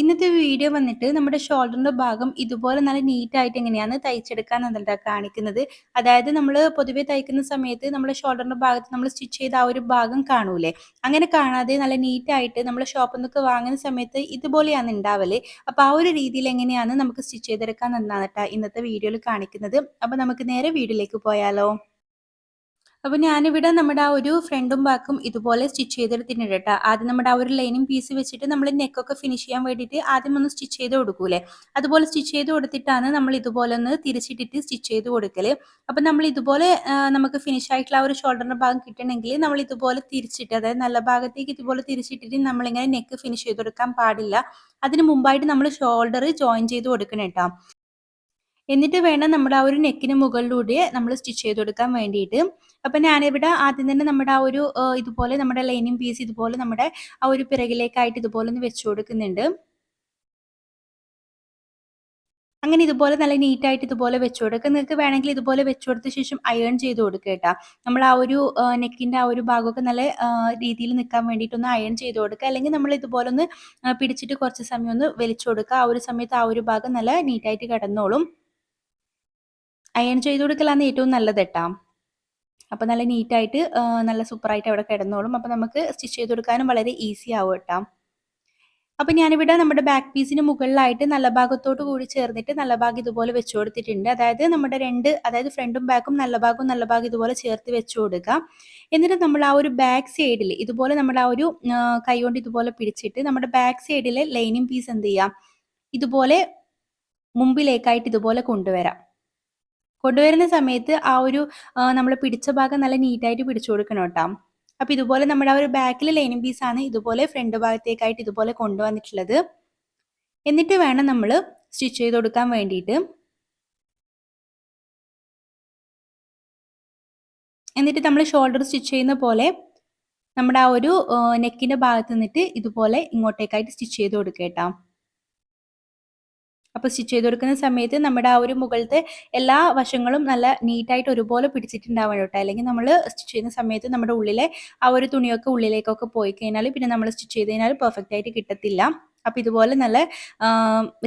ഇന്നത്തെ വീഡിയോ വന്നിട്ട് നമ്മുടെ ഷോൾഡറിന്റെ ഭാഗം ഇതുപോലെ നല്ല നീറ്റ് ആയിട്ട് എങ്ങനെയാണ് തയ്ച്ചെടുക്കാൻ എന്നല്ല കാണിക്കുന്നത്. അതായത് നമ്മൾ പൊതുവെ തയ്ക്കുന്ന സമയത്ത് നമ്മുടെ ഷോൾഡറിന്റെ ഭാഗത്ത് നമ്മൾ സ്റ്റിച്ച് ചെയ്ത ആ ഒരു ഭാഗം കാണൂലേ? അങ്ങനെ കാണാതെ നല്ല നീറ്റ് ആയിട്ട് നമ്മൾ ഷോപ്പിൽ നിന്നൊക്കെ വാങ്ങുന്ന സമയത്ത് ഇതുപോലെയാണ് ഉണ്ടാവൽ അപ്പോൾ ആ ഒരു രീതിയിൽ എങ്ങനെയാണ് നമുക്ക് സ്റ്റിച്ച് ചെയ്തെടുക്കാൻ എന്നാണ് ഇന്നത്തെ വീഡിയോയിൽ കാണിക്കുന്നത്. അപ്പോൾ നമുക്ക് നേരെ വീഡിയോയിലേക്ക് പോയാലോ. അപ്പോൾ ഞാനിവിടെ നമ്മുടെ ആ ഒരു ഫ്രണ്ടും ബാക്കും ഇതുപോലെ സ്റ്റിച്ച് ചെയ്തെടുത്തിട്ടുണ്ട് കേട്ടോ. ആദ്യം നമ്മുടെ ആ ഒരു ലൈനിങ് പീസ് വെച്ചിട്ട് നമ്മൾ നെക്കൊക്കെ ഫിനിഷ് ചെയ്യാൻ വേണ്ടിയിട്ട് ആദ്യം ഒന്ന് സ്റ്റിച്ച് ചെയ്ത് കൊടുക്കൂലേ? അതുപോലെ സ്റ്റിച്ച് ചെയ്ത് കൊടുത്തിട്ടാണ് നമ്മൾ ഇതുപോലെ ഒന്ന് തിരിച്ചിട്ടിട്ട് സ്റ്റിച്ച് ചെയ്ത് കൊടുക്കൽ അപ്പം നമ്മൾ ഇതുപോലെ നമുക്ക് ഫിനിഷ് ആയിട്ടുള്ള ആ ഒരു ഷോൾഡറിന്റെ ഭാഗം കിട്ടണമെങ്കിൽ നമ്മൾ ഇതുപോലെ തിരിച്ചിട്ട് അതായത് നല്ല ഭാഗത്തേക്ക് ഇതുപോലെ തിരിച്ചിട്ടിട്ട് നമ്മളിങ്ങനെ നെക്ക് ഫിനിഷ് ചെയ്ത് കൊടുക്കാൻ പാടില്ല. അതിന് മുമ്പായിട്ട് നമ്മൾ ഷോൾഡർ ജോയിൻ ചെയ്ത് കൊടുക്കണം കേട്ടോ. എന്നിട്ട് വേണം നമ്മൾ ആ ഒരു നെക്കിന് മുകളിലൂടെ നമ്മൾ സ്റ്റിച്ച് ചെയ്ത് കൊടുക്കാൻ വേണ്ടിയിട്ട്. അപ്പം ഞാനിവിടെ ആദ്യം തന്നെ നമ്മുടെ ആ ഒരു ഇതുപോലെ നമ്മുടെ ലൈനിങ് പീസ് ഇതുപോലെ നമ്മുടെ ആ ഒരു പിറകിലേക്കായിട്ട് ഇതുപോലെ ഒന്ന് വെച്ചു കൊടുക്കുന്നുണ്ട്. അങ്ങനെ ഇതുപോലെ നല്ല നീറ്റായിട്ട് ഇതുപോലെ വെച്ചു കൊടുക്കുക. നിങ്ങൾക്ക് വേണമെങ്കിൽ ഇതുപോലെ വെച്ചു കൊടുത്ത ശേഷം അയൺ ചെയ്ത് കൊടുക്കുക കേട്ടോ. നമ്മൾ ആ ഒരു നെക്കിന്റെ ആ ഒരു ഭാഗമൊക്കെ നല്ല രീതിയിൽ നിൽക്കാൻ വേണ്ടിയിട്ടൊന്ന് അയൺ ചെയ്ത് കൊടുക്കുക. അല്ലെങ്കിൽ നമ്മൾ ഇതുപോലെ ഒന്ന് പിടിച്ചിട്ട് കുറച്ച് സമയം ഒന്ന് വലിച്ചു കൊടുക്കുക. ആ ഒരു സമയത്ത് ആ ഒരു ഭാഗം നല്ല നീറ്റായിട്ട് കിടന്നോളും. അയൺ ചെയ്ത് കൊടുക്കലാണ് ഏറ്റവും നല്ലത് കേട്ടോ അപ്പോൾ നല്ല നീറ്റായിട്ട് നല്ല സൂപ്പറായിട്ട് അവിടെ കിടന്നോളും. അപ്പോൾ നമുക്ക് സ്റ്റിച്ച് ചെയ്ത് കൊടുക്കാനും വളരെ ഈസി ആവും കേട്ടോ അപ്പം ഞാനിവിടെ നമ്മുടെ ബാക്ക് പീസിന് മുകളിലായിട്ട് നല്ല ഭാഗത്തോട് കൂടി ചേർന്നിട്ട് നല്ല ഭാഗം ഇതുപോലെ വെച്ചു കൊടുത്തിട്ടുണ്ട്. അതായത് നമ്മുടെ രണ്ട് അതായത് ഫ്രണ്ടും ബാക്കും നല്ല ഭാഗവും നല്ല ഭാഗം ഇതുപോലെ ചേർത്ത് വെച്ചു കൊടുക്കുക എന്നിട്ട് നമ്മൾ ആ ഒരു ബാക്ക് സൈഡിൽ ഇതുപോലെ നമ്മൾ ആ ഒരു കൈ കൊണ്ട് ഇതുപോലെ പിടിച്ചിട്ട് നമ്മുടെ ബാക്ക് സൈഡിലെ ലൈനിങ് പീസ് എന്ത് ചെയ്യാം? ഇതുപോലെ മുമ്പിലേക്കായിട്ട് ഇതുപോലെ കൊണ്ടുവരാം. കൊണ്ടുവരുന്ന സമയത്ത് ആ ഒരു നമ്മൾ പിടിച്ച ഭാഗം നല്ല നീറ്റായിട്ട് പിടിച്ചു കൊടുക്കണം കേട്ടോ. അപ്പോൾ ഇതുപോലെ നമ്മുടെ ആ ഒരു ബാക്കിൽ ലൈനിങ് പീസാണ് ഇതുപോലെ ഫ്രണ്ട് ഭാഗത്തേക്കായിട്ട് ഇതുപോലെ കൊണ്ടുവന്നിട്ടുള്ളത്. എന്നിട്ട് വേണം നമ്മൾ സ്റ്റിച്ച് ചെയ്ത് കൊടുക്കാൻ വേണ്ടിയിട്ട്. എന്നിട്ട് നമ്മൾ ഷോൾഡർ സ്റ്റിച്ച് ചെയ്യുന്ന പോലെ നമ്മുടെ ആ ഒരു നെക്കിന്റെ ഭാഗത്ത് നിന്നിട്ട് ഇതുപോലെ ഇങ്ങോട്ടേക്കായിട്ട് സ്റ്റിച്ച് ചെയ്ത് കൊടുക്കേട്ടോ അപ്പോൾ സ്റ്റിച്ച് ചെയ്ത് കൊടുക്കുന്ന സമയത്ത് നമ്മുടെ ആ ഒരു മുകളിലത്തെ എല്ലാ വശങ്ങളും നല്ല നീറ്റായിട്ട് ഒരുപോലെ പിടിച്ചിട്ടുണ്ടാവണം കേട്ടോ. അല്ലെങ്കിൽ നമ്മൾ സ്റ്റിച്ച് ചെയ്യുന്ന സമയത്ത് നമ്മുടെ ഉള്ളിലെ ആ ഒരു തുണിയൊക്കെ ഉള്ളിലേക്കൊക്കെ പോയി കഴിഞ്ഞാൽ പിന്നെ നമ്മൾ സ്റ്റിച്ച് ചെയ്ത് കഴിഞ്ഞാൽ പെർഫെക്റ്റ് ആയിട്ട് കിട്ടത്തില്ല. അപ്പോൾ ഇതുപോലെ നല്ല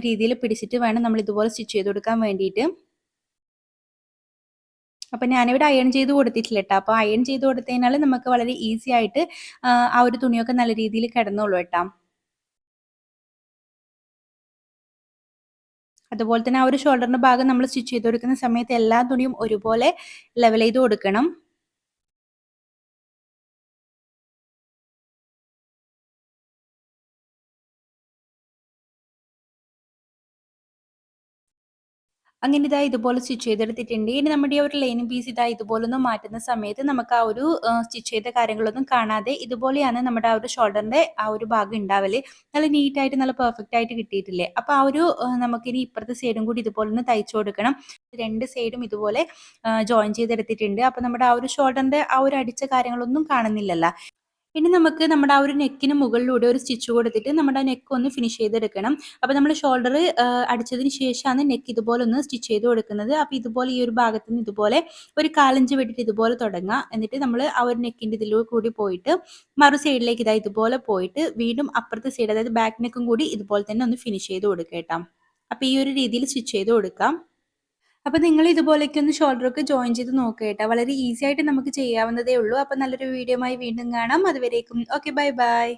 രീതിയിൽ പിടിച്ചിട്ട് വേണം നമ്മൾ ഇതുപോലെ സ്റ്റിച്ച് ചെയ്ത് കൊടുക്കാൻ വേണ്ടിയിട്ട്. അപ്പം ഞാനിവിടെ അയൺ ചെയ്ത് കൊടുത്തിട്ടില്ല കേട്ടോ. അപ്പോൾ അയൺ ചെയ്ത് കൊടുത്തതിനാൽ നമുക്ക് വളരെ ഈസി ആയിട്ട് ആ ഒരു തുണിയൊക്കെ നല്ല രീതിയിൽ കിടന്നോളൂ കേട്ടോ. അതുപോലെ തന്നെ ആ ഒരു ഷോൾഡറിന്റെ ഭാഗം നമ്മൾ സ്റ്റിച്ച് ചെയ്ത് കൊടുക്കുന്ന സമയത്ത് എല്ലാ തുണിയും ഒരുപോലെ ലെവൽ ചെയ്ത് കൊടുക്കണം. അങ്ങനെ ഇതാ ഇതുപോലെ സ്റ്റിച്ച് ചെയ്തെടുത്തിട്ടുണ്ട്. ഇനി നമ്മുടെ ഒരു ലൈനിങ് പീസ് ഇതാ ഇതുപോലെ ഒന്ന് മാറ്റുന്ന സമയത്ത് നമുക്ക് ആ ഒരു സ്റ്റിച്ച് ചെയ്ത കാര്യങ്ങളൊന്നും കാണാതെ ഇതുപോലെയാണ് നമ്മുടെ ആ ഒരു ഷോൾഡറിന്റെ ആ ഒരു ഭാഗം ഉണ്ടാവൽ നല്ല നീറ്റായിട്ട് നല്ല പെർഫെക്റ്റ് ആയിട്ട് കിട്ടിയിട്ടില്ലേ? അപ്പോൾ ആ ഒരു നമുക്കിനി ഇപ്പുറത്തെ സൈഡും കൂടി ഇതുപോലെ ഒന്ന് തയ്ച്ചു കൊടുക്കണം. രണ്ട് സൈഡും ഇതുപോലെ ജോയിൻ ചെയ്തെടുത്തിട്ടുണ്ട്. അപ്പോൾ നമ്മുടെ ആ ഒരു ഷോൾഡറിന്റെ ആ ഒരു അടിച്ച കാര്യങ്ങളൊന്നും കാണുന്നില്ലല്ലോ. ഇനി നമുക്ക് നമ്മുടെ ആ ഒരു നെക്കിന് മുകളിലൂടെ ഒരു സ്റ്റിച്ച് കൊടുത്തിട്ട് നമ്മുടെ നെക്ക് ഒന്ന് ഫിനിഷ് ചെയ്തെടുക്കണം. അപ്പോൾ നമ്മൾ ഷോൾഡർ അടിച്ചതിന് ശേഷമാണ് നെക്ക് ഇതുപോലെ ഒന്ന് സ്റ്റിച്ച് ചെയ്ത് കൊടുക്കുന്നത്. അപ്പോൾ ഇതുപോലെ ഈ ഒരു ഭാഗത്ത് നിന്ന് ഇതുപോലെ ഒരു കാലഞ്ച് വിട്ടിട്ട് ഇതുപോലെ തുടങ്ങുക എന്നിട്ട് നമ്മൾ ആ ഒരു നെക്കിന്റെ ഇതിലൂടെ കൂടി പോയിട്ട് മറു സൈഡിലേക്ക് ഇതാ ഇതുപോലെ പോയിട്ട് വീണ്ടും അപ്പുറത്തെ സൈഡ് അതായത് ബാക്ക് നെക്കും കൂടി ഇതുപോലെ തന്നെ ഒന്ന് ഫിനിഷ് ചെയ്ത് കൊടുക്കുക കേട്ടോ. അപ്പോൾ ഈ ഒരു രീതിയിൽ സ്റ്റിച്ച് ചെയ്ത് കൊടുക്കാം. അപ്പോൾ നിങ്ങൾ ഇതുപോലെയൊക്കെ ഒന്ന് ഷോൾഡറൊക്കെ ജോയിൻ ചെയ്ത് നോക്കുക കേട്ടോ. വളരെ ഈസി ആയിട്ട് നമുക്ക് ചെയ്യാവുന്നതേ ഉള്ളൂ. അപ്പോൾ നല്ലൊരു വീഡിയോ ആയി വീണ്ടും കാണാം. അതുവരേക്കും. Okay bye bye